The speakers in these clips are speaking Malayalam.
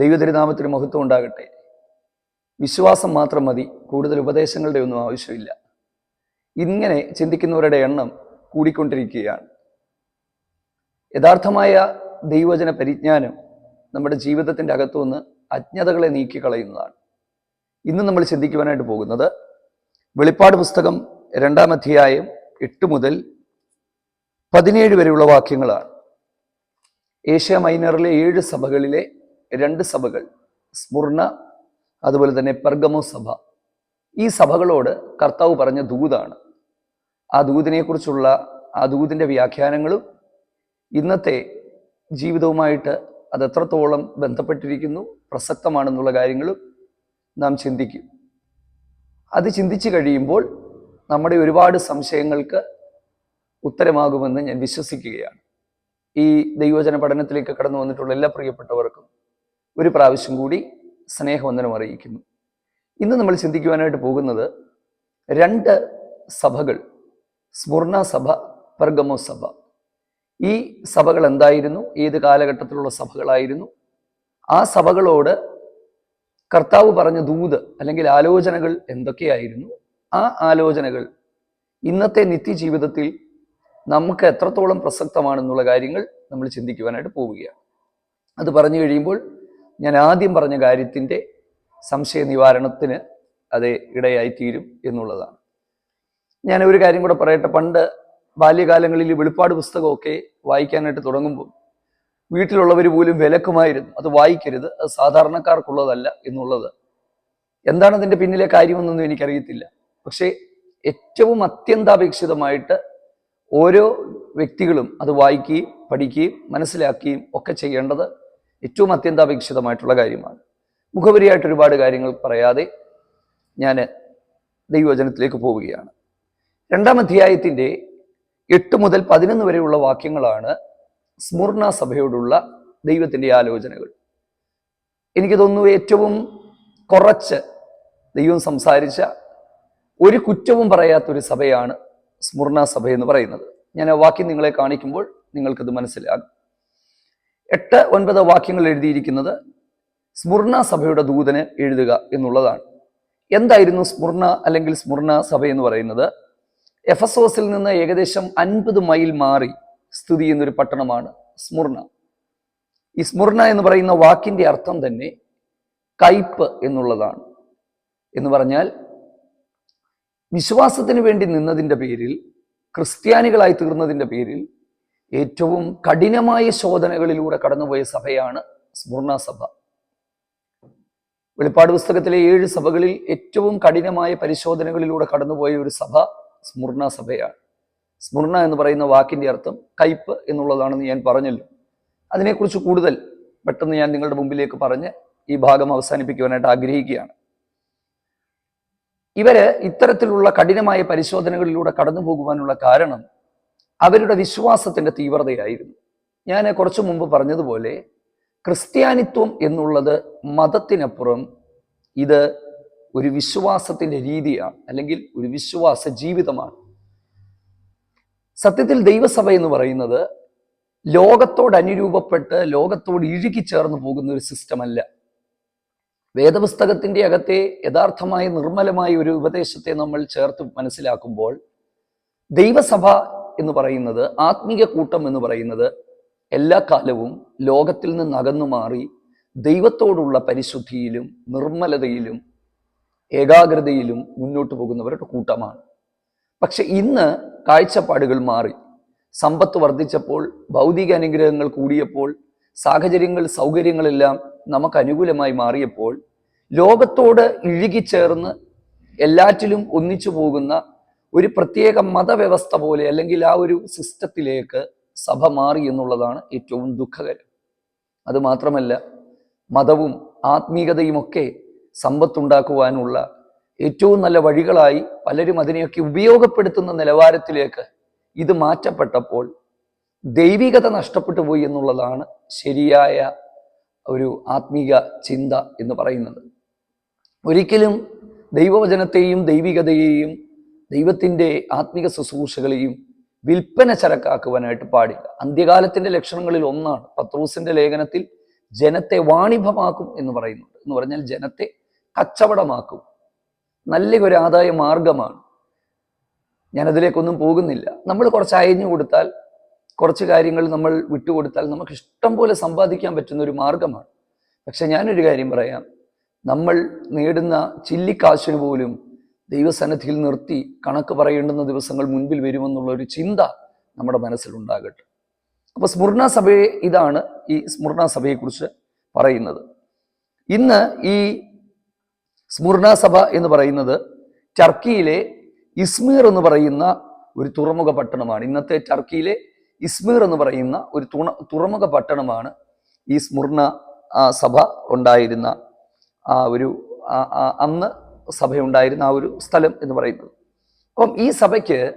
ദൈവതിരുനാമത്തിന് മഹത്വം ഉണ്ടാകട്ടെ. വിശ്വാസം മാത്രം മതി. കൂടുതൽ ഉപദേശങ്ങളുടെ ഒന്നും ആവശ്യമില്ല. ഇങ്ങനെ ചിന്തിക്കുന്നവരുടെ എണ്ണം കൂടിക്കൊണ്ടിരിക്കുകയാണ്. യഥാർത്ഥമായ ദൈവചന പരിജ്ഞാനം നമ്മുടെ ജീവിതത്തിന്റെ അകത്തുനിന്ന് അജ്ഞതകളെ നീക്കിക്കളയുന്നതാണ്. ഇന്ന് നമ്മൾ ചിന്തിക്കുവാനായിട്ട് പോകുന്നത് വെളിപ്പാട് പുസ്തകം രണ്ടാം അധ്യായം എട്ട് മുതൽ പതിനേഴ് വരെയുള്ള വാക്യങ്ങളാണ്. ഏഷ്യ മൈനറിലെ ഏഴ് സഭകളിലെ രണ്ട് സഭകൾ സ്മുർണ അതുപോലെ തന്നെ പെർഗമോ സഭ. ഈ സഭകളോട് കർത്താവ് പറഞ്ഞ ദൂതാണ്. ആ ദൂതിനെക്കുറിച്ചുള്ള ആ ദൂതിന്റെ വ്യാഖ്യാനങ്ങളും ഇന്നത്തെ ജീവിതവുമായിട്ട് അത് എത്രത്തോളം ബന്ധപ്പെട്ടിരിക്കുന്നു പ്രസക്തമാണെന്നുള്ള കാര്യങ്ങളും നാം ചിന്തിക്കും. അത് ചിന്തിച്ചു കഴിയുമ്പോൾ നമ്മുടെ ഒരുപാട് സംശയങ്ങൾക്ക് ഉത്തരമാകുമെന്ന് ഞാൻ വിശ്വസിക്കുകയാണ്. ഈ ദൈവജന പഠനത്തിലേക്ക് കടന്നു വന്നിട്ടുള്ള എല്ലാ പ്രിയപ്പെട്ടവർക്കും ഒരു പ്രാവശ്യം കൂടി സ്നേഹവന്ദനം അറിയിക്കുന്നു. ഇന്ന് നമ്മൾ ചിന്തിക്കുവാനായിട്ട് പോകുന്നത് രണ്ട് സഭകൾ സ്മുർണ സഭ പെർഗമോ സഭ. ഈ സഭകൾ എന്തായിരുന്നു? ഏത് കാലഘട്ടത്തിലുള്ള സഭകളായിരുന്നു? ആ സഭകളോട് കർത്താവ് പറഞ്ഞ ദൂത് അല്ലെങ്കിൽ ആലോചനകൾ എന്തൊക്കെയായിരുന്നു? ആ ആലോചനകൾ ഇന്നത്തെ നിത്യജീവിതത്തിൽ നമുക്ക് എത്രത്തോളം പ്രസക്തമാണെന്നുള്ള കാര്യങ്ങൾ നമ്മൾ ചിന്തിക്കുവാനായിട്ട് പോവുകയാണ്. അത് പറഞ്ഞു കഴിയുമ്പോൾ ഞാൻ ആദ്യം പറഞ്ഞ കാര്യത്തിന്റെ സംശയ നിവാരണത്തിന് അത് ഇടയായി തീരും എന്നുള്ളതാണ്. ഞാൻ ഒരു കാര്യം കൂടെ പറയട്ടെ പണ്ട് ബാല്യകാലങ്ങളിൽ വെളിപ്പാട് പുസ്തകമൊക്കെ വായിക്കാനായിട്ട് തുടങ്ങുമ്പോൾ വീട്ടിലുള്ളവർ പോലും വിലക്കുമായിരുന്നു. അത് വായിക്കരുത് അത് സാധാരണക്കാർക്കുള്ളതല്ല എന്നുള്ളത്. എന്താണ് അതിന്റെ പിന്നിലെ കാര്യമെന്നൊന്നും എനിക്കറിയത്തില്ല. പക്ഷേ ഏറ്റവും അത്യന്താപേക്ഷിതമായിട്ട് ഓരോ വ്യക്തികളും അത് വായിക്കുകയും പഠിക്കുകയും മനസ്സിലാക്കുകയും ഒക്കെ ചെയ്യേണ്ടത് ഏറ്റവും അത്യന്താപേക്ഷിതമായിട്ടുള്ള കാര്യമാണ്. മുഖപരിയായിട്ട് ഒരുപാട് കാര്യങ്ങൾ പറയാതെ ഞാൻ ദൈവവചനത്തിലേക്ക് പോവുകയാണ്. രണ്ടാം അധ്യായത്തിന്റെ എട്ട് മുതൽ പതിനൊന്ന് വരെയുള്ള വാക്യങ്ങളാണ് സ്മൂർണ സഭയോടുള്ള ദൈവത്തിന്റെ ആലോചനകൾ. എനിക്ക് തോന്നുന്നു ഏറ്റവും കുറച്ച് ദൈവം സംസാരിച്ച ഒരു കുറ്റവും പറയാത്തൊരു സഭയാണ് സ്മൂർണ സഭ എന്ന് പറയുന്നത്. ഞാൻ ആ വാക്യം നിങ്ങളെ കാണിക്കുമ്പോൾ നിങ്ങൾക്കത് മനസ്സിലാകും. എട്ട് ഒൻപത് വാക്യങ്ങൾ എഴുതിയിരിക്കുന്നത് സ്മുർണ സഭയുടെ ദൂതന് എഴുതുക എന്നുള്ളതാണ്. എന്തായിരുന്നു സ്മുർണ അല്ലെങ്കിൽ സ്മുർണ സഭ എന്ന് പറയുന്നത്? എഫസോസിൽ നിന്ന് ഏകദേശം അൻപത് മൈൽ മാറി സ്ഥിതി ചെയ്യുന്നൊരു പട്ടണമാണ് സ്മുർണ ഈ സ്മുർണ എന്ന് പറയുന്ന വാക്കിന്റെ അർത്ഥം തന്നെ കയ്പ് എന്നുള്ളതാണ്. എന്ന് പറഞ്ഞാൽ വിശ്വാസത്തിന് വേണ്ടി നിന്നതിന്റെ പേരിൽ ക്രിസ്ത്യാനികളായി തീർന്നതിന്റെ പേരിൽ ഏറ്റവും കഠിനമായ ശോധനകളിലൂടെ കടന്നുപോയ സഭയാണ് സ്മൂർണ സഭ. വെളിപ്പാട് പുസ്തകത്തിലെ ഏഴ് സഭകളിൽ ഏറ്റവും കഠിനമായ പരിശോധനകളിലൂടെ കടന്നുപോയ ഒരു സഭ സ്മൂർണ സഭയാണ്. സ്മൂർണ എന്ന് പറയുന്ന വാക്കിന്റെ അർത്ഥം കയ്പ് എന്നുള്ളതാണെന്ന് ഞാൻ പറഞ്ഞല്ലോ. അതിനെക്കുറിച്ച് കൂടുതൽ പെട്ടെന്ന് ഞാൻ നിങ്ങളുടെ മുമ്പിലേക്ക് പറഞ്ഞ് ഈ ഭാഗം അവസാനിപ്പിക്കുവാനായിട്ട് ആഗ്രഹിക്കുകയാണ്. ഇവർ ഇത്തരത്തിലുള്ള കഠിനമായ പരിശോധനകളിലൂടെ കടന്നു പോകുവാനുള്ള കാരണം അവരുടെ വിശ്വാസത്തിന്റെ തീവ്രതയായിരുന്നു. ഞാൻ കുറച്ചു മുമ്പ് പറഞ്ഞതുപോലെ ക്രിസ്ത്യാനിത്വം എന്നുള്ളത് മതത്തിനപ്പുറം ഇത് ഒരു വിശ്വാസത്തിന്റെ രീതിയാണ് അല്ലെങ്കിൽ ഒരു വിശ്വാസ ജീവിതമാണ്. സത്യത്തിൽ ദൈവസഭ എന്ന് പറയുന്നത് ലോകത്തോട് അനുരൂപപ്പെട്ട് ലോകത്തോട് ഇഴുകിച്ചേർന്ന് പോകുന്ന ഒരു സിസ്റ്റം അല്ല വേദപുസ്തകത്തിന്റെ അകത്തെ യഥാർത്ഥമായ നിർമ്മലമായ ഒരു ഉപദേശത്തെ നമ്മൾ ചേർത്ത് മനസ്സിലാക്കുമ്പോൾ ദൈവസഭ എന്ന് പറയുന്നത് ആത്മീയ കൂട്ടം എന്ന് പറയുന്നത് എല്ലാ കാലവും ലോകത്തിൽ നിന്ന് അകന്നു മാറി ദൈവത്തോടുള്ള പരിശുദ്ധിയിലും നിർമ്മലതയിലും ഏകാഗ്രതയിലും മുന്നോട്ട് പോകുന്നവരുടെ കൂട്ടമാണ്. പക്ഷെ ഇന്ന് കാഴ്ചപ്പാടുകൾ മാറി. സമ്പത്ത് വർദ്ധിച്ചപ്പോൾ ഭൗതിക അനുഗ്രഹങ്ങൾ കൂടിയപ്പോൾ സാഹചര്യങ്ങൾ സൗകര്യങ്ങളെല്ലാം നമുക്ക് അനുകൂലമായി മാറിയപ്പോൾ ലോകത്തോട് ഇഴുകിച്ചേർന്ന് എല്ലാറ്റിലും ഒന്നിച്ചു പോകുന്ന ഒരു പ്രത്യേക മതവ്യവസ്ഥ പോലെ അല്ലെങ്കിൽ ആ ഒരു സിസ്റ്റത്തിലേക്ക് സഭ മാറി എന്നുള്ളതാണ് ഏറ്റവും ദുഃഖകരം. അത് മാത്രമല്ല മതവും ആത്മീയതയും ഒക്കെ സമ്പത്തുണ്ടാക്കുവാനുള്ള ഏറ്റവും നല്ല വഴികളായി പലരും അതിനെയൊക്കെ ഉപയോഗപ്പെടുത്തുന്ന നിലവാരത്തിലേക്ക് ഇത് മാറ്റപ്പെട്ടപ്പോൾ ദൈവികത നഷ്ടപ്പെട്ടു പോയി എന്നുള്ളതാണ് ശരിയായ ഒരു ആത്മീക ചിന്ത എന്ന് പറയുന്നത്. ഒരിക്കലും ദൈവവചനത്തെയും ദൈവികതയെയും ദൈവത്തിന്റെ ആത്മീക ശുശ്രൂഷകളെയും വിൽപ്പന ചരക്കാക്കുവാനായിട്ട് പാടില്ല. അന്ത്യകാലത്തിന്റെ ലക്ഷണങ്ങളിൽ ഒന്നാണ് പത്രൂസിന്റെ ലേഖനത്തിൽ ജനത്തെ വാണിഭമാക്കും എന്ന് പറയുന്നുണ്ട്. എന്ന് പറഞ്ഞാൽ ജനത്തെ കച്ചവടമാക്കും. നല്ല ഒരു ആദായ മാർഗമാണ്. ഞാനതിലേക്കൊന്നും പോകുന്നില്ല. നമ്മൾ കുറച്ച് അയഞ്ഞു കൊടുത്താൽ കുറച്ച് കാര്യങ്ങൾ നമ്മൾ വിട്ടുകൊടുത്താൽ നമുക്ക് ഇഷ്ടം പോലെ സമ്പാദിക്കാൻ പറ്റുന്ന ഒരു മാർഗമാണ്. പക്ഷെ ഞാനൊരു കാര്യം പറയാം. നമ്മൾ നേടുന്ന ചില്ലിക്കാശിന് പോലും ദൈവസന്നിധിയിൽ നിർത്തി കണക്ക് പറയേണ്ടുന്ന ദിവസങ്ങൾ മുൻപിൽ വരുമെന്നുള്ള ഒരു ചിന്ത നമ്മുടെ മനസ്സിലുണ്ടാകട്ടെ. അപ്പൊ സ്മുർണ സഭയെ ഇതാണ് ഈ സ്മുർണ സഭയെക്കുറിച്ച് പറയുന്നത്. ഇന്ന് ഈ സ്മുർണ സഭ എന്ന് പറയുന്നത് ടർക്കിയിലെ ഇസ്മീർ എന്ന് പറയുന്ന ഒരു തുറമുഖ പട്ടണമാണ്. ഇന്നത്തെ ടർക്കിയിലെ ഇസ്മീർ എന്ന് പറയുന്ന ഒരു തുണ തുറമുഖ പട്ടണമാണ് ഈ സ്മുർണ സഭ ഉണ്ടായിരുന്ന ആ ഒരു അന്ന് സഭയുണ്ടായിരുന്ന ആ ഒരു സ്ഥലം എന്ന് പറയുന്നത്. അപ്പം ഈ സഭയ്ക്ക്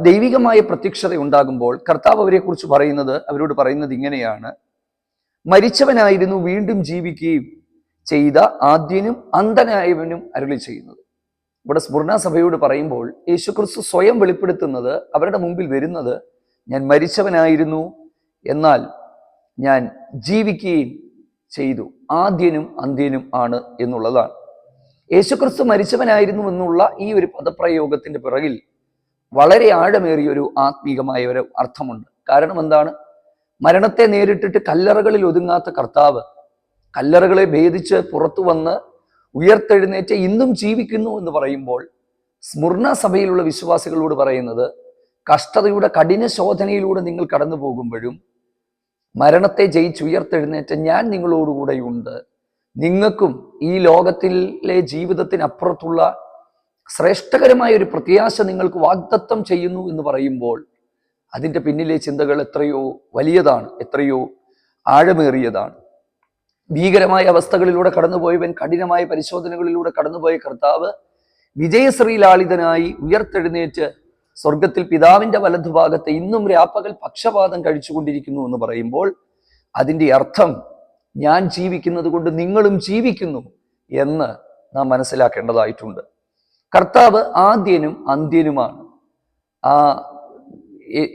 ദൈവികമായ പ്രത്യക്ഷത ഉണ്ടാകുമ്പോൾ കർത്താവ് അവരെക്കുറിച്ച് പറയുന്നത് അവരോട് പറയുന്നത് ഇങ്ങനെയാണ്. മരിച്ചവനായിരുന്നു വീണ്ടും ജീവിക്കുകയും ചെയ്ത ആദ്യനും അന്ധനായവനും അരുളി ചെയ്യുന്നത്. ഇവിടെ സ്മരണ സഭയോട് പറയുമ്പോൾ യേശുക്രിസ്തു സ്വയം വെളിപ്പെടുത്തുന്നത് അവരുടെ മുമ്പിൽ വരുന്നത് ഞാൻ മരിച്ചവനായിരുന്നു എന്നാൽ ഞാൻ ജീവിക്കുകയും ചെയ്തു. ആദ്യനും അന്ത്യനും ആണ് എന്നുള്ളതാണ്. യേശുക്രിസ്തു മരിച്ചവനായിരുന്നു എന്നുള്ള ഈ ഒരു പദപ്രയോഗത്തിന്റെ പിറകിൽ വളരെ ആഴമേറിയ ഒരു ആത്മീകമായ ഒരു അർത്ഥമുണ്ട്. കാരണം എന്താണ്? മരണത്തെ നേരിട്ടിട്ട് കല്ലറകളിൽ ഒതുങ്ങാത്ത കർത്താവ് കല്ലറകളെ ഭേദിച്ച് പുറത്തു വന്ന് ഉയർത്തെഴുന്നേറ്റ് ഇന്നും ജീവിക്കുന്നു എന്ന് പറയുമ്പോൾ സ്മുർണ സഭയിലുള്ള വിശ്വാസികളോട് പറയുന്നത് കഷ്ടതയുടെ കഠിന ശോധനയിലൂടെ നിങ്ങൾ കടന്നു പോകുമ്പോഴും മരണത്തെ ജയിച്ചുയർത്തെഴുന്നേറ്റ് ഞാൻ നിങ്ങളോടുകൂടെയുണ്ട്. നിങ്ങൾക്കും ഈ ലോകത്തിലെ ജീവിതത്തിനപ്പുറത്തുള്ള ശ്രേഷ്ഠകരമായ ഒരു പ്രത്യാശ നിങ്ങൾക്ക് വാഗ്ദത്തം ചെയ്യുന്നു എന്ന് പറയുമ്പോൾ അതിന്റെ പിന്നിലെ ചിന്തകൾ എത്രയോ വലിയതാണ് എത്രയോ ആഴമേറിയതാണ്. ഭീകരമായ അവസ്ഥകളിലൂടെ കടന്നുപോയവൻ കഠിനമായ പരിശോധനകളിലൂടെ കടന്നുപോയ കർത്താവ് വിജയശ്രീലാളിതനായി ഉയർത്തെഴുന്നേറ്റ് സ്വർഗത്തിൽ പിതാവിന്റെ വലതുഭാഗത്ത് ഇന്നും രാപ്പകൽ പക്ഷപാതം കഴിച്ചുകൊണ്ടിരിക്കുന്നു എന്ന് പറയുമ്പോൾ അതിന്റെ അർത്ഥം ഞാൻ ജീവിക്കുന്നത് കൊണ്ട് നിങ്ങളും ജീവിക്കുന്നു എന്ന് നാം മനസ്സിലാക്കേണ്ടതായിട്ടുണ്ട്. കർത്താവ് ആദ്യനും അന്ത്യനുമാണ്. ആ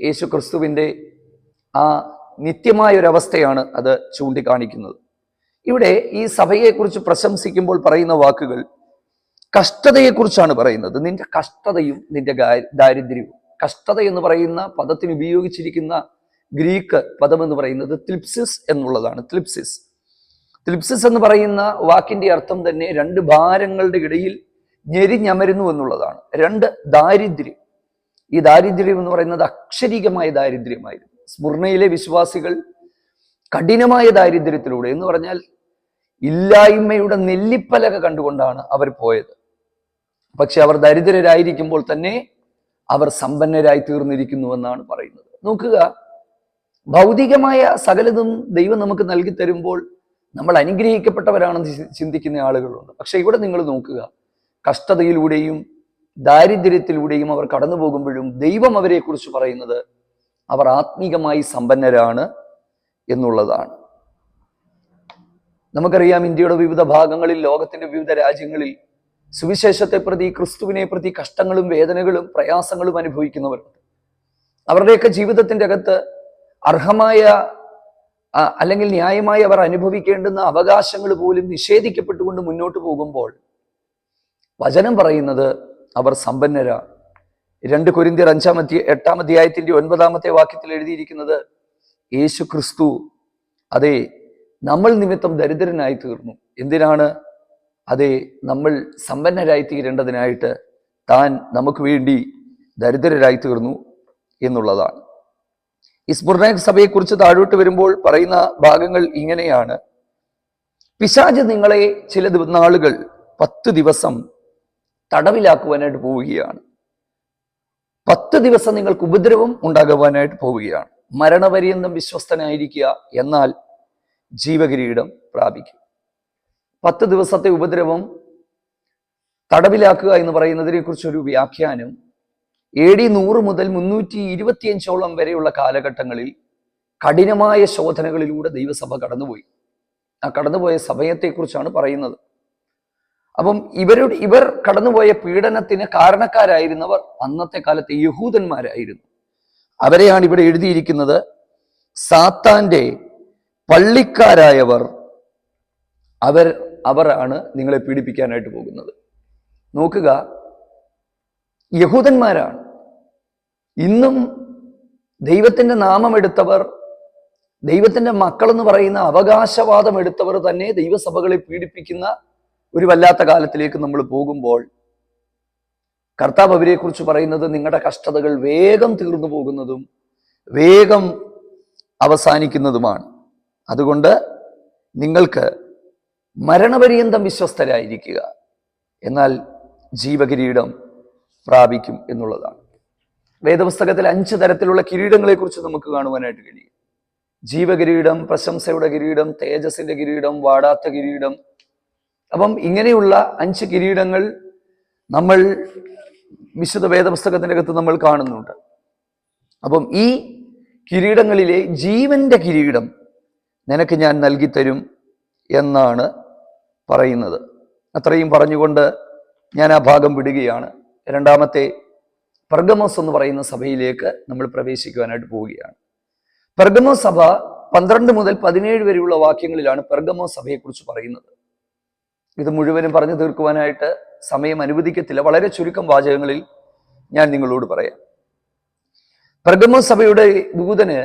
യേശു ക്രിസ്തുവിന്റെ ആ നിത്യമായ ഒരവസ്ഥയാണ് അത് ചൂണ്ടിക്കാണിക്കുന്നത്. ഇവിടെ ഈ സഭയെക്കുറിച്ച് പ്രശംസിക്കുമ്പോൾ പറയുന്ന വാക്കുകൾ കഷ്ടതയെക്കുറിച്ചാണ് പറയുന്നത്. നിന്റെ കഷ്ടതയും നിന്റെ ദാരിദ്ര്യവും. കഷ്ടത എന്ന് പറയുന്ന പദത്തിന് ഉപയോഗിച്ചിരിക്കുന്ന ഗ്രീക്ക് പദം എന്ന് പറയുന്നത് ത്ലിപ്സിസ് എന്നുള്ളതാണ്. ത്ലിപ്സിസ് ത്ലിപ്സിസ് എന്ന് പറയുന്ന വാക്കിന്റെ അർത്ഥം തന്നെ രണ്ട് ഭാരങ്ങളുടെ ഇടയിൽ ഞെരിഞ്ഞമരുന്നു എന്നുള്ളതാണ്. രണ്ട് ദാരിദ്ര്യം. ഈ ദാരിദ്ര്യം എന്ന് പറയുന്നത് അക്ഷരികമായ ദാരിദ്ര്യമായിരുന്നു. സ്മുർണയിലെ വിശ്വാസികൾ കഠിനമായ ദാരിദ്ര്യത്തിലൂടെ എന്ന് പറഞ്ഞാൽ ഇല്ലായ്മയുടെ നെല്ലിപ്പലക കണ്ടുകൊണ്ടാണ് അവർ പോയത്. പക്ഷെ അവർ ദരിദ്രരായിരിക്കുമ്പോൾ തന്നെ അവർ സമ്പന്നരായി തീർന്നിരിക്കുന്നു എന്നാണ് പറയുന്നത്. നോക്കുക ഭൗതികമായ സകലതും ദൈവം നമുക്ക് നൽകി തരുമ്പോൾ നമ്മൾ അനുഗ്രഹിക്കപ്പെട്ടവരാണെന്ന് ചിന്തിക്കുന്ന ആളുകളുണ്ട്. പക്ഷെ ഇവിടെ നിങ്ങൾ നോക്കുക കഷ്ടതയിലൂടെയും ദാരിദ്ര്യത്തിലൂടെയും അവർ കടന്നു പോകുമ്പോഴും ദൈവം അവരെക്കുറിച്ച് പറയുന്നത് അവർ ആത്മീകമായി സമ്പന്നരാണ് എന്നുള്ളതാണ്. നമുക്കറിയാം ഇന്ത്യയുടെ വിവിധ ഭാഗങ്ങളിൽ ലോകത്തിന്റെ വിവിധ രാജ്യങ്ങളിൽ സുവിശേഷത്തെ പ്രതി ക്രിസ്തുവിനെ പ്രതി കഷ്ടങ്ങളും വേദനകളും പ്രയാസങ്ങളും അനുഭവിക്കുന്നവരുണ്ട്. അവരുടെയൊക്കെ ജീവിതത്തിന്റെ അകത്ത് അർഹമായ അല്ലെങ്കിൽ ന്യായമായി അവർ അനുഭവിക്കേണ്ടുന്ന അവകാശങ്ങൾ പോലും നിഷേധിക്കപ്പെട്ടുകൊണ്ട് മുന്നോട്ട് പോകുമ്പോൾ വചനം പറയുന്നത് അവർ സമ്പന്നരാണ് രണ്ട് കൊരിന്തിയർ അഞ്ചാം അധ്യ എട്ടാം അധ്യായത്തിന്റെ ഒൻപതാമത്തെ വാക്യത്തിൽ എഴുതിയിരിക്കുന്നത് യേശു ക്രിസ്തു അതെ നമ്മൾ നിമിത്തം ദരിദ്രനായി തീർന്നു. എന്തിനാണ്? അതെ നമ്മൾ സമ്പന്നരായി തീരേണ്ടതിനായിട്ട് താൻ നമുക്ക് വേണ്ടി ദരിദ്രരായി തീർന്നു എന്നുള്ളതാണ്. സ്മുർണക് സഭയെക്കുറിച്ച് താഴോട്ട് വരുമ്പോൾ പറയുന്ന ഭാഗങ്ങൾ ഇങ്ങനെയാണ്. പിശാജ് നിങ്ങളെ ചില നാളുകൾ പത്ത് ദിവസം തടവിലാക്കുവാനായിട്ട് പോവുകയാണ്. പത്ത് ദിവസം നിങ്ങൾക്ക് ഉപദ്രവം ഉണ്ടാകുവാനായിട്ട് പോവുകയാണ്. മരണപര്യന്തം വിശ്വസ്തനായിരിക്കുക എന്നാൽ ജീവകിരീടം പ്രാപിക്കും. പത്ത് ദിവസത്തെ ഉപദ്രവം തടവിലാക്കുക എന്ന് പറയുന്നതിനെ കുറിച്ചൊരു വ്യാഖ്യാനം എ ഡി നൂറ് മുതൽ മുന്നൂറ്റി ഇരുപത്തിയഞ്ചോളം വരെയുള്ള കാലഘട്ടങ്ങളിൽ കഠിനമായ ശോധനകളിലൂടെ ദൈവസഭ കടന്നുപോയി. ആ കടന്നുപോയ സമയത്തെക്കുറിച്ചാണ് പറയുന്നത്. അപ്പം ഇവരുടെ ഇവർ കടന്നുപോയ പീഡനത്തിന് കാരണക്കാരായിരുന്നവർ അന്നത്തെ കാലത്തെ യഹൂദന്മാരായിരുന്നു. അവരെയാണ് ഇവിടെ എഴുതിയിരിക്കുന്നത് സാത്താന്റെ പള്ളിക്കാരായവർ അവർ അവരാണ് നിങ്ങളെ പീഡിപ്പിക്കാനായിട്ട് പോകുന്നത്. നോക്കുക യഹൂദന്മാരാണ്. ഇന്നും ദൈവത്തിന്റെ നാമം എടുത്തവർ ദൈവത്തിന്റെ മക്കളെന്ന് പറയുന്ന അവകാശവാദം എടുത്തവർ തന്നെ ദൈവസഭകളെ പീഡിപ്പിക്കുന്ന ഒരു വല്ലാത്ത കാലത്തിലേക്ക് നമ്മൾ പോകുമ്പോൾ കർത്താവ് അവരെ കുറിച്ച് പറയുന്നത് നിങ്ങളുടെ കഷ്ടതകൾ വേഗം തീർന്നു പോകുന്നതും വേഗം അവസാനിക്കുന്നതുമാണ്. അതുകൊണ്ട് നിങ്ങൾക്ക് മരണപര്യന്തം വിശ്വസ്തരായിരിക്കുക. എന്നാൽ ജീവകിരീടം പ്രാപിക്കും എന്നുള്ളതാണ്. വേദപുസ്തകത്തിൽ അഞ്ച് തരത്തിലുള്ള കിരീടങ്ങളെക്കുറിച്ച് നമുക്ക് കാണുവാനായിട്ട് കഴിയും. ജീവകിരീടം പ്രശംസയുടെ കിരീടം തേജസിന്റെ കിരീടം വാടാത്ത കിരീടം. അപ്പം ഇങ്ങനെയുള്ള അഞ്ച് കിരീടങ്ങൾ നമ്മൾ വിശുദ്ധ വേദപുസ്തകത്തിന്റെ അകത്ത് നമ്മൾ കാണുന്നുണ്ട്. അപ്പം ഈ കിരീടങ്ങളിലെ ജീവന്റെ കിരീടം നിനക്ക് ഞാൻ നൽകിത്തരും എന്നാണ് പറയുന്നത്. അത്രയും പറഞ്ഞുകൊണ്ട് ഞാൻ ആ ഭാഗം വിടുകയാണ്. രണ്ടാമത്തെ പെർഗമോസ് എന്ന് പറയുന്ന സഭയിലേക്ക് നമ്മൾ പ്രവേശിക്കുവാനായിട്ട് പോവുകയാണ്. പർഗമോ സഭ പന്ത്രണ്ട് മുതൽ പതിനേഴ് വരെയുള്ള വാക്യങ്ങളിലാണ് പെർഗമോ സഭയെക്കുറിച്ച് പറയുന്നത്. ഇത് മുഴുവനും പറഞ്ഞു തീർക്കുവാനായിട്ട് സമയം അനുവദിക്കത്തില്ല. വളരെ ചുരുക്കം വാചകങ്ങളിൽ ഞാൻ നിങ്ങളോട് പറയാം. പ്രഗമോ സഭയുടെ ദൂതന്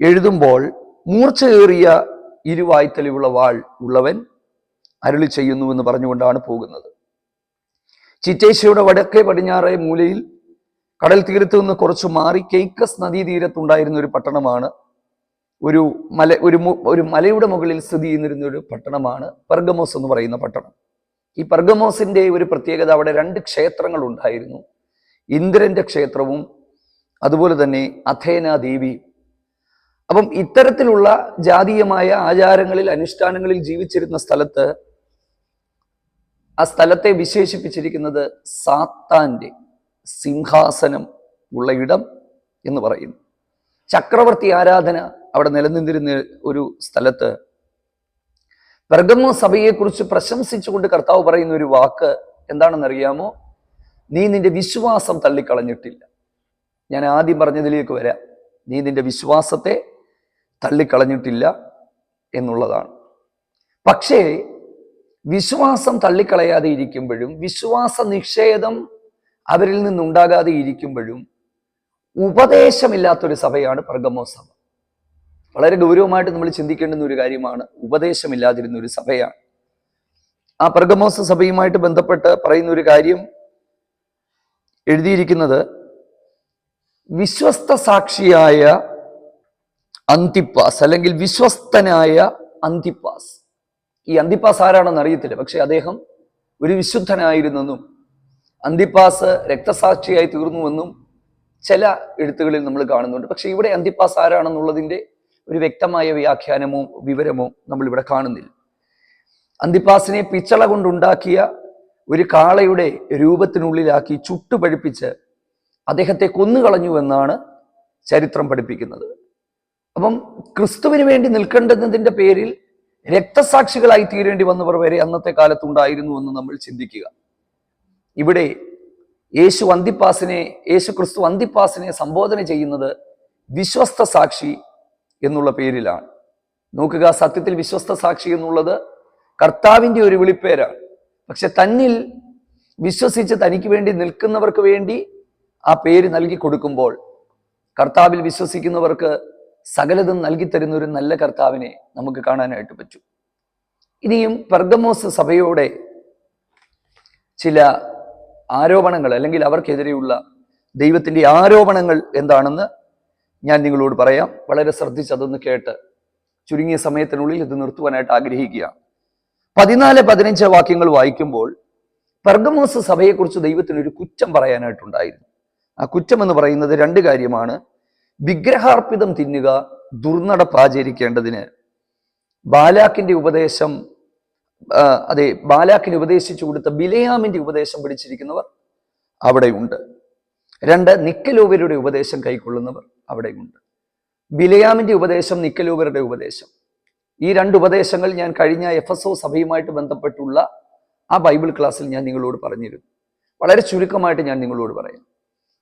എഴുതുമ്പോൾ മൂർച്ചയേറിയ ഇരുവായ്ത്തലിവുള്ള വാൾ ഉള്ളവൻ അരുളി ചെയ്യുന്നു എന്ന് പറഞ്ഞുകൊണ്ടാണ് പോകുന്നത്. ചിറ്റേശയുടെ വടക്കേ പടിഞ്ഞാറേ മൂലയിൽ കടൽ തീരത്ത് നിന്ന് കുറച്ച് മാറി കെയ്ക്കസ് നദീതീരത്തുണ്ടായിരുന്ന ഒരു പട്ടണമാണ്. ഒരു മല ഒരു ഒരു മലയുടെ മുകളിൽ സ്ഥിതി ചെയ്യുന്നിരുന്ന ഒരു പട്ടണമാണ് പെർഗമോസ് എന്ന് പറയുന്ന പട്ടണം. ഈ പെർഗമോസിന്റെ ഒരു പ്രത്യേകത അവിടെ രണ്ട് ക്ഷേത്രങ്ങൾ ഉണ്ടായിരുന്നു. ഇന്ദ്രന്റെ ക്ഷേത്രവും അതുപോലെ തന്നെ അഥേന ദേവിയും അപ്പം ഇത്തരത്തിലുള്ള ജാതീയമായ ആചാരങ്ങളിൽ അനുഷ്ഠാനങ്ങളിൽ ജീവിച്ചിരുന്ന സ്ഥലത്ത് ആ സ്ഥലത്തെ വിശേഷിപ്പിച്ചിരിക്കുന്നത് സാത്താന്റെ സിംഹാസനം ഉള്ള ഇടം എന്ന് പറയുന്നു. ചക്രവർത്തി ആരാധന അവിടെ നിലനിന്നിരുന്ന ഒരു സ്ഥലത്ത് പെർഗമോ സഭയെക്കുറിച്ച് പ്രശംസിച്ചുകൊണ്ട് കർത്താവ് പറയുന്ന ഒരു വാക്ക് എന്താണെന്നറിയാമോ? നീ നിന്റെ വിശ്വാസം തള്ളിക്കളഞ്ഞിട്ടില്ല. ഞാൻ ആദ്യം പറഞ്ഞതിലേക്ക് വരാം. നീ നിന്റെ വിശ്വാസത്തെ തള്ളിക്കളഞ്ഞിട്ടില്ല എന്നുള്ളതാണ്. പക്ഷേ വിശ്വാസം തള്ളിക്കളയാതെ ഇരിക്കുമ്പോഴും വിശ്വാസ നിഷേധം അവരിൽ നിന്നുണ്ടാകാതെ ഇരിക്കുമ്പോഴും ഉപദേശമില്ലാത്തൊരു സഭയാണ് പ്രഗമോ സഭ. വളരെ ഗൗരവമായിട്ട് നമ്മൾ ചിന്തിക്കേണ്ടുന്ന ഒരു കാര്യമാണ് ഉപദേശമില്ലാതിരുന്ന ഒരു സഭയാണ്. ആ പ്രഗമോസ സഭയുമായിട്ട് ബന്ധപ്പെട്ട് പറയുന്ന ഒരു കാര്യം എഴുതിയിരിക്കുന്നത് വിശ്വസ്ത സാക്ഷിയായ അന്തിപ്പാസ് അല്ലെങ്കിൽ വിശ്വസ്തനായ അന്തിപ്പാസ്. ഈ അന്തിപ്പാസ് ആരാണെന്ന് അറിയത്തില്ല. പക്ഷെ അദ്ദേഹം ഒരു വിശുദ്ധനായിരുന്നെന്നും അന്തിപ്പാസ് രക്തസാക്ഷിയായി തീർന്നുവെന്നും ചില എഴുത്തുകളിൽ നമ്മൾ കാണുന്നുണ്ട്. പക്ഷെ ഇവിടെ അന്തിപ്പാസ് ആരാണെന്നുള്ളതിന്റെ ഒരു വ്യക്തമായ വ്യാഖ്യാനമോ വിവരമോ നമ്മൾ ഇവിടെ കാണുന്നില്ല. അന്തിപ്പാസിനെ പിച്ചള കൊണ്ടുണ്ടാക്കിയ ഒരു കാളയുടെ രൂപത്തിനുള്ളിലാക്കി ചുട്ടുപഴിപ്പിച്ച് അദ്ദേഹത്തെ കൊന്നുകളഞ്ഞു എന്നാണ് ചരിത്രം പഠിപ്പിക്കുന്നത്. അപ്പം ക്രിസ്തുവിന് വേണ്ടി നിൽക്കേണ്ടതിന്റെ പേരിൽ രക്തസാക്ഷികളായി തീരേണ്ടി വന്നവർ വരെ അന്നത്തെ കാലത്തുണ്ടായിരുന്നു എന്ന് നമ്മൾ ചിന്തിക്കുക. ഇവിടെ യേശു അന്തിപ്പാസിനെ യേശു ക്രിസ്തു അന്തിപ്പാസിനെ സംബോധന ചെയ്യുന്നത് വിശ്വസ്ത സാക്ഷി എന്നുള്ള പേരിലാണ്. നോക്കുക സത്യത്തിൽ വിശ്വസ്ത സാക്ഷി എന്നുള്ളത് കർത്താവിന്റെ ഒരു വിളിപ്പേരാണ്. പക്ഷെ തന്നിൽ വിശ്വസിച്ച് തനിക്ക് വേണ്ടി നിൽക്കുന്നവർക്ക് വേണ്ടി ആ പേര് നൽകി കൊടുക്കുമ്പോൾ കർത്താവിൽ വിശ്വസിക്കുന്നവർക്ക് സകലതും നൽകിത്തരുന്ന ഒരു നല്ല കർത്താവിനെ നമുക്ക് കാണാനായിട്ട് പറ്റും. ഇനിയും പെർഗമോസ് സഭയോടെ ചില ആരോപണങ്ങൾ അല്ലെങ്കിൽ അവർക്കെതിരെയുള്ള ദൈവത്തിന്റെ ആരോപണങ്ങൾ എന്താണെന്ന് ഞാൻ നിങ്ങളോട് പറയാം. വളരെ ശ്രദ്ധിച്ച് അതൊന്ന് കേട്ട് ചുരുങ്ങിയ സമയത്തിനുള്ളിൽ ഇത് നിർത്തുവാനായിട്ട് ആഗ്രഹിക്കുക പതിനാല് പതിനഞ്ച് വാക്യങ്ങൾ വായിക്കുമ്പോൾ പെർഗമോസ് സഭയെക്കുറിച്ച് ദൈവത്തിനൊരു കുറ്റം പറയാനായിട്ടുണ്ടായിരുന്നു. ആ കുറ്റം എന്ന് പറയുന്നത് രണ്ട് കാര്യമാണ്. വിഗ്രഹാർപ്പിതം തിന്നുക ദുർനടപ്പാചരിക്കേണ്ടതിന് ബാലാക്കിന്റെ ഉപദേശം അതെ ബാലാക്കിന് ഉപദേശിച്ചു കൊടുത്ത ബിലയാമിന്റെ ഉപദേശം പിടിച്ചിരിക്കുന്നവർ അവിടെയുണ്ട്. രണ്ട് നിക്കലോവരുടെ ഉപദേശം കൈക്കൊള്ളുന്നവർ അവിടെയുണ്ട്. ബിലയാമിന്റെ ഉപദേശം നിക്കലോവരുടെ ഉപദേശം. ഈ രണ്ട് ഉപദേശങ്ങൾ ഞാൻ കഴിഞ്ഞ എഫ് എസ് ഒ സഭയുമായിട്ട് ബന്ധപ്പെട്ടുള്ള ആ ബൈബിൾ ക്ലാസ്സിൽ ഞാൻ നിങ്ങളോട് പറഞ്ഞിരുന്നു. വളരെ ചുരുക്കമായിട്ട് ഞാൻ നിങ്ങളോട് പറയാം.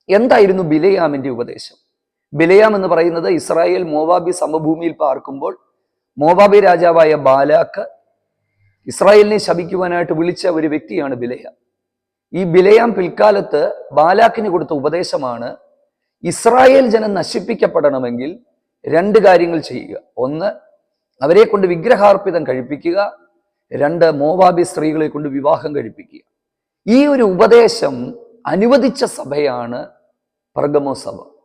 എന്തായിരുന്നു ബിലയാമിന്റെ ഉപദേശം? ബിലയാം എന്ന് പറയുന്നത് ഇസ്രായേൽ മോവാബി സമഭൂമിയിൽ പാർക്കുമ്പോൾ മോവാബി രാജാവായ ബാലാക്ക് ഇസ്രായേലിനെ ശപിക്കുവാനായിട്ട് വിളിച്ച ഒരു വ്യക്തിയാണ് ബിലയാം. ഈ ബിലയാം പിൽക്കാലത്ത് ബാലാക്കിന് കൊടുത്ത ഉപദേശമാണ് ഇസ്രായേൽ ജനം നശിപ്പിക്കപ്പെടണമെങ്കിൽ രണ്ട് കാര്യങ്ങൾ ചെയ്യുക. ഒന്ന് അവരെ കൊണ്ട് വിഗ്രഹാർപ്പിതം കഴിപ്പിക്കുക. രണ്ട് മോവാബി സ്ത്രീകളെ കൊണ്ട് വിവാഹം കഴിപ്പിക്കുക. ഈ ഒരു ഉപദേശം അനുവദിച്ച സഭയാണ് പർഗമോ സഭ.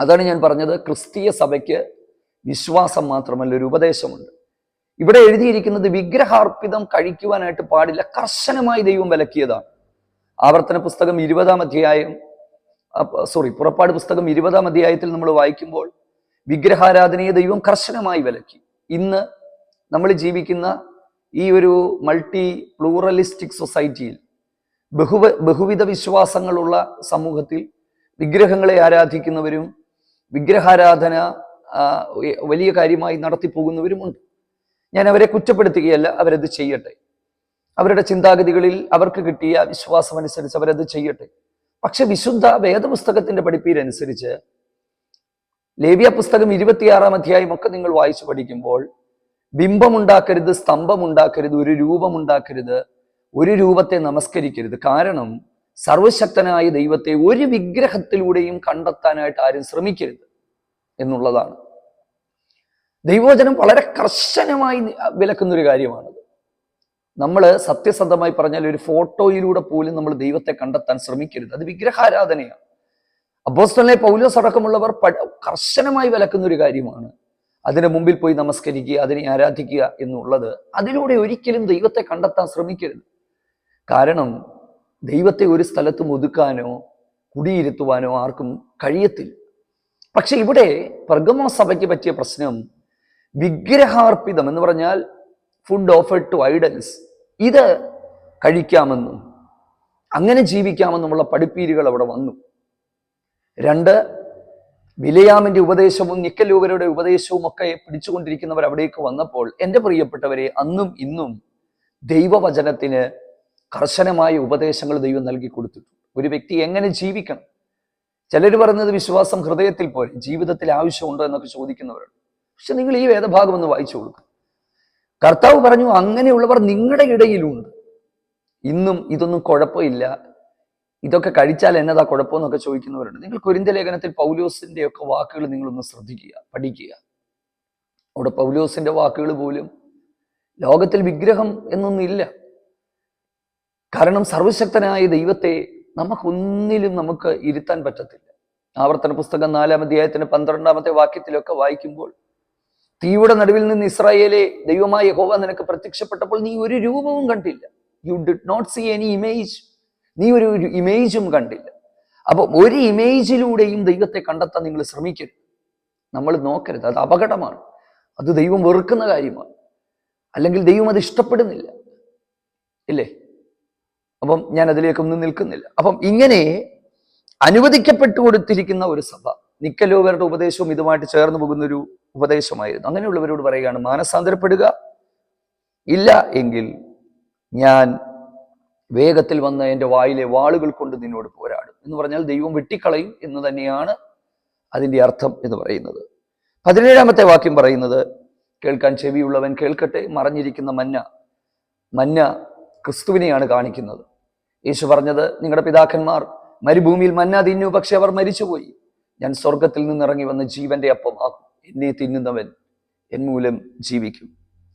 അതാണ് ഞാൻ പറഞ്ഞത് ക്രിസ്തീയ സഭയ്ക്ക് വിശ്വാസം മാത്രമല്ല ഒരു ഉപദേശമുണ്ട്. ഇവിടെ എഴുതിയിരിക്കുന്നത് വിഗ്രഹാർപ്പിതം കഴിക്കുവാനായിട്ട് പാടില്ല കർശനമായി ദൈവം വിലക്കിയതാണ്. ആവർത്തന പുസ്തകം ഇരുപതാം അധ്യായം സോറി പുറപ്പാട് പുസ്തകം ഇരുപതാം അധ്യായത്തിൽ നമ്മൾ വായിക്കുമ്പോൾ വിഗ്രഹാരാധനയെ ദൈവം കർശനമായി വിലക്കി. ഇന്ന് നമ്മൾ ജീവിക്കുന്ന ഈ ഒരു മൾട്ടി പ്ലൂറലിസ്റ്റിക് സൊസൈറ്റിയിൽ ബഹുവ ബഹുവിധ വിശ്വാസങ്ങളുള്ള സമൂഹത്തിൽ വിഗ്രഹങ്ങളെ ആരാധിക്കുന്നവരും വിഗ്രഹാരാധന വലിയ കാര്യമായി നടത്തിപ്പോകുന്നവരുമുണ്ട് ഞാൻ അവരെ കുറ്റപ്പെടുത്തുകയല്ല അവരത് ചെയ്യട്ടെ. അവരുടെ ചിന്താഗതികളിൽ അവർക്ക് കിട്ടിയ വിശ്വാസം അനുസരിച്ച് അവരത് ചെയ്യട്ടെ. പക്ഷെ വിശുദ്ധ വേദപുസ്തകത്തിന്റെ പഠിപ്പീരനുസരിച്ച് ലേവ്യ പുസ്തകം ഇരുപത്തിയാറാം അധ്യായം ഒക്കെ നിങ്ങൾ വായിച്ചു പഠിക്കുമ്പോൾ ബിംബമുണ്ടാക്കരുത് സ്തംഭമുണ്ടാക്കരുത് ഒരു രൂപമുണ്ടാക്കരുത് ഒരു രൂപത്തെ നമസ്കരിക്കരുത്. കാരണം സർവശക്തനായ ദൈവത്തെ ഒരു വിഗ്രഹത്തിലൂടെയും കണ്ടെത്താനായിട്ട് ആരും ശ്രമിക്കരുത് എന്നുള്ളതാണ്. ദൈവവചനം വളരെ കർശനമായി വിലക്കുന്ന ഒരു കാര്യമാണത്. നമ്മൾ സത്യസന്ധമായി പറഞ്ഞാൽ ഒരു ഫോട്ടോയിലൂടെ പോലും നമ്മൾ ദൈവത്തെ കണ്ടെത്താൻ ശ്രമിക്കരുത്. അത് വിഗ്രഹാരാധനയാണ്. അബോസ്തലിനെ പൗലോസ് അടക്കമുള്ളവർ കർശനമായി വിലക്കുന്ന ഒരു കാര്യമാണ്. അതിന് മുമ്പിൽ പോയി നമസ്കരിക്കുക അതിനെ ആരാധിക്കുക എന്നുള്ളത് അതിലൂടെ ഒരിക്കലും ദൈവത്തെ കണ്ടെത്താൻ ശ്രമിക്കരുത്. കാരണം ദൈവത്തെ ഒരു സ്ഥലത്ത് ഒതുക്കാനോ കുടിയിരുത്തുവാനോ ആർക്കും കഴിയത്തില്ല. പക്ഷെ ഇവിടെ പ്രഗമ സഭയ്ക്ക് പറ്റിയ പ്രശ്നം വിഗ്രഹാർപ്പിതം എന്ന് പറഞ്ഞാൽ ഫുഡ് ഓഫേർഡ് ടു ഐഡൽസ് ഇത് കഴിക്കാമെന്നും അങ്ങനെ ജീവിക്കാമെന്നുമുള്ള പഠിപ്പീരുകൾ അവിടെ വന്നു. രണ്ട് വിലയാമിന്റെ ഉപദേശവും നിക്കലൂവരുടെ ഉപദേശവും ഒക്കെ പിടിച്ചുകൊണ്ടിരിക്കുന്നവർ അവിടേക്ക് വന്നപ്പോൾ എന്റെ പ്രിയപ്പെട്ടവരെ അന്നും ഇന്നും ദൈവവചനത്തിന് കർശനമായ ഉപദേശങ്ങൾ ദൈവം നൽകി കൊടുത്തിട്ടുണ്ട് ഒരു വ്യക്തി എങ്ങനെ ജീവിക്കണം? ചിലർ പറയുന്നത് വിശ്വാസം ഹൃദയത്തിൽ പോലെ ജീവിതത്തിൽ ആവശ്യമുണ്ടോ എന്നൊക്കെ ചോദിക്കുന്നവരുണ്ട്. പക്ഷെ നിങ്ങൾ ഈ വേദഭാഗം ഒന്ന് വായിച്ചു കൊടുക്കുക കർത്താവ് പറഞ്ഞു അങ്ങനെയുള്ളവർ നിങ്ങളുടെ ഇടയിലുണ്ട്. ഇന്നും ഇതൊന്നും കുഴപ്പമില്ല. ഇതൊക്കെ കഴിച്ചാൽ എന്നതാ കുഴപ്പമെന്നൊക്കെ ചോദിക്കുന്നവരുണ്ട്. നിങ്ങൾ കുരിന്ത ലേഖനത്തിൽ പൗലോസിന്റെ ഒക്കെ വാക്കുകൾ നിങ്ങളൊന്ന് ശ്രദ്ധിക്കുക പഠിക്കുക. അവിടെ പൗലോസിന്റെ വാക്കുകൾ പോലും ലോകത്തിൽ വിഗ്രഹം എന്നൊന്നില്ല കാരണം സർവശക്തനായ ദൈവത്തെ നമുക്കൊന്നിലും നമുക്ക് ഇരുത്താൻ പറ്റത്തില്ല. ആവർത്തന പുസ്തകം നാലാം അധ്യായത്തിന് പന്ത്രണ്ടാമത്തെ വാക്യത്തിലൊക്കെ വായിക്കുമ്പോൾ തീയുടെ നടുവിൽ നിന്ന് ഇസ്രായേലെ ദൈവമായ യഹോവ നിനക്ക് പ്രത്യക്ഷപ്പെട്ടപ്പോൾ നീ ഒരു രൂപവും കണ്ടില്ല. You did not see any image നീ ഒരു ഇമേജും കണ്ടില്ല. അപ്പൊ ഒരു ഇമേജിലൂടെയും ദൈവത്തെ കണ്ടെത്താൻ നിങ്ങൾ ശ്രമിക്കരുത്. നമ്മൾ നോക്കരുത്. അത് അപകടമാണ്. അത് ദൈവം വെറുക്കുന്ന കാര്യമാണ്. അല്ലെങ്കിൽ ദൈവം അത് ഇഷ്ടപ്പെടുന്നില്ല. ഇല്ലേ? അപ്പം ഞാൻ അതിലേക്കൊന്നും നിൽക്കുന്നില്ല. അപ്പം ഇങ്ങനെ അനുവദിക്കപ്പെട്ടു കൊടുത്തിരിക്കുന്ന ഒരു സഭ നിക്കലോവരുടെ ഉപദേശവും ഇതുമായിട്ട് ചേർന്ന് പോകുന്ന ഒരു ഉപദേശമായിരുന്നു. അങ്ങനെയുള്ളവരോട് പറയുകയാണ് മാനസാന്തരപ്പെടുക. ഇല്ല എങ്കിൽ ഞാൻ വേഗത്തിൽ വന്ന എന്റെ വായിലെ വാളുകൾ കൊണ്ട് നിന്നോട് പോരാടും. എന്ന് പറഞ്ഞാൽ ദൈവം വെട്ടിക്കളയും എന്ന് തന്നെയാണ് അതിന്റെ അർത്ഥം എന്ന് പറയുന്നത്. പതിനേഴാമത്തെ വാക്യം പറയുന്നത് കേൾക്കാൻ ചെവിയുള്ളവൻ കേൾക്കട്ടെ മറഞ്ഞിരിക്കുന്ന മന്ന മന്ന ക്രിസ്തുവിനെയാണ് കാണിക്കുന്നത്. യേശു പറഞ്ഞത് നിങ്ങളുടെ പിതാക്കന്മാർ മരുഭൂമിയിൽ മന്ന തിന്നു പക്ഷെ അവർ മരിച്ചുപോയി. ഞാൻ സ്വർഗത്തിൽ നിന്നിറങ്ങി വന്ന ജീവന്റെ അപ്പമാകും എന്നെ തിന്നുന്നവൻ എൻ മൂലം ജീവിക്കും.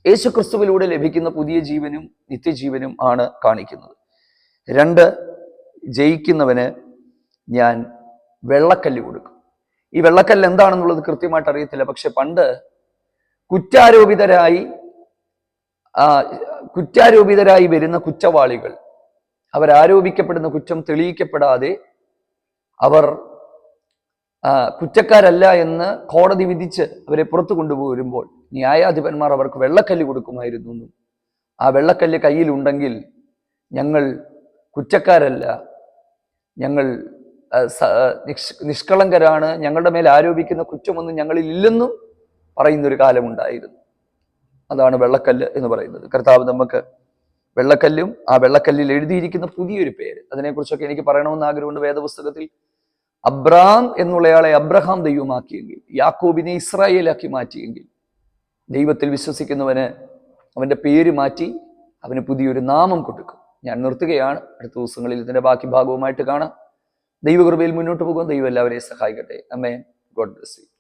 യേശു ക്രിസ്തുവിലൂടെ ലഭിക്കുന്ന പുതിയ ജീവനും നിത്യജീവനും ആണ് കാണിക്കുന്നത്. രണ്ട് ജയിക്കുന്നവന് ഞാൻ വെള്ളക്കല്ല് കൊടുക്കും. ഈ വെള്ളക്കല്ല് എന്താണെന്നുള്ളത് കൃത്യമായിട്ട് അറിയത്തില്ല പക്ഷെ പണ്ട് കുറ്റാരോപിതരായി കുറ്റാരോപിതരായി വരുന്ന കുറ്റവാളികൾ അവരാരോപിക്കപ്പെടുന്ന കുറ്റം തെളിയിക്കപ്പെടാതെ അവർ കുറ്റക്കാരല്ല എന്ന് കോടതി വിധിച്ച് അവരെ പുറത്തു കൊണ്ടുപോരുമ്പോൾ ന്യായാധിപന്മാർ അവർക്ക് വെള്ളക്കല്ല് കൊടുക്കുമായിരുന്നു ആ വെള്ളക്കല്ല് കയ്യിലുണ്ടെങ്കിൽ ഞങ്ങൾ കുറ്റക്കാരല്ല ഞങ്ങൾ നിഷ്കളങ്കരാണ് ഞങ്ങളുടെ മേൽ ആരോപിക്കുന്ന കുറ്റമൊന്നും ഞങ്ങളിൽ ഇല്ലെന്നും പറയുന്നൊരു കാലമുണ്ടായിരുന്നു. അതാണ് വെള്ളക്കല്ല് എന്ന് പറയുന്നത്. കർത്താവ് നമുക്ക് വെള്ളക്കല്ലും ആ വെള്ളക്കല്ലിൽ എഴുതിയിരിക്കുന്ന പുതിയൊരു പേര്. അതിനെക്കുറിച്ചൊക്കെ എനിക്ക് പറയണമെന്ന് ആഗ്രഹമുണ്ട് വേദപുസ്തകത്തിൽ. അബ്രാം എന്നുള്ളയാളെ അബ്രഹാം ദൈവമാക്കിയെങ്കിൽ യാക്കോബിനെ ഇസ്രായേലാക്കി മാറ്റിയെങ്കിൽ ദൈവത്തിൽ വിശ്വസിക്കുന്നവന് അവന്റെ പേര് മാറ്റി അവന് പുതിയൊരു നാമം കൊടുക്കും. ഞാൻ നിർത്തുകയാണ്. അടുത്ത ദിവസങ്ങളിൽ ഇതിന്റെ ബാക്കി ഭാഗവുമായിട്ട് കാണാം. ദൈവകൃപയിൽ മുന്നോട്ട് പോകും ദൈവം എല്ലാവരെയും സഹായിക്കട്ടെ. അമ്മേ ഗോഡ് ബ്ലസ് യു.